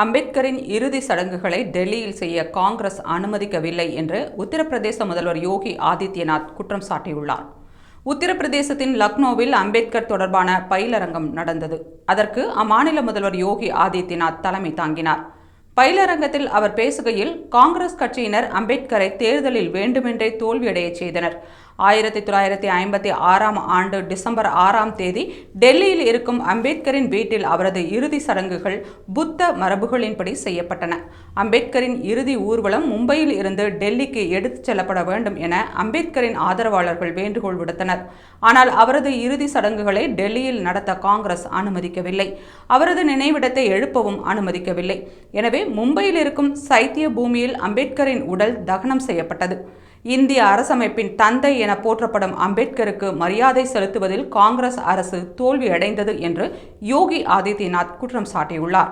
அம்பேத்கரின் இறுதி சடங்குகளை டெல்லியில் செய்ய காங்கிரஸ் அனுமதிக்கவில்லை என்று உத்தரப்பிரதேச முதல்வர் யோகி ஆதித்யநாத் குற்றம் சாட்டியுள்ளார். உத்தரப்பிரதேசத்தின் லக்னோவில் அம்பேத்கர் தொடர்பான பயிலரங்கம் நடந்தது. அதற்கு அம்மாநில முதல்வர் யோகி ஆதித்யநாத் தலைமை தாங்கினார். பயிலரங்கத்தில் அவர் பேசுகையில் காங்கிரஸ் கட்சியினர் அம்பேத்கரை தேர்தலில் வேண்டுமென்றே தோல்வியடையச் செய்தனர். ஆயிரத்தி தொள்ளாயிரத்தி ஐம்பத்தி ஆறாம் ஆண்டு டிசம்பர் ஆறாம் தேதி டெல்லியில் இருக்கும் அம்பேத்கரின் வீட்டில் அவரது இறுதி சடங்குகள் புத்த மரபுகளின்படி செய்யப்பட்டன. அம்பேத்கரின் இறுதி ஊர்வலம் மும்பையில் இருந்து டெல்லிக்கு எடுத்துச் செல்லப்பட வேண்டும் என அம்பேத்கரின் ஆதரவாளர்கள் வேண்டுகோள் விடுத்தனர். ஆனால் அவரது இறுதி சடங்குகளை டெல்லியில் நடத்த காங்கிரஸ் அனுமதிக்கவில்லை. அவரது நினைவிடத்தை எழுப்பவும் அனுமதிக்கவில்லை. எனவே மும்பையில் இருக்கும் சைத்திய பூமியில் அம்பேத்கரின் உடல் தகனம் செய்யப்பட்டது. இந்திய அரசமைப்பின் தந்தை என போற்றப்படும் அம்பேத்கருக்கு மரியாதை செலுத்துவதில் காங்கிரஸ் அரசு தோல்வியடைந்தது என்று யோகி ஆதித்யநாத் குற்றம் சாட்டியுள்ளார்.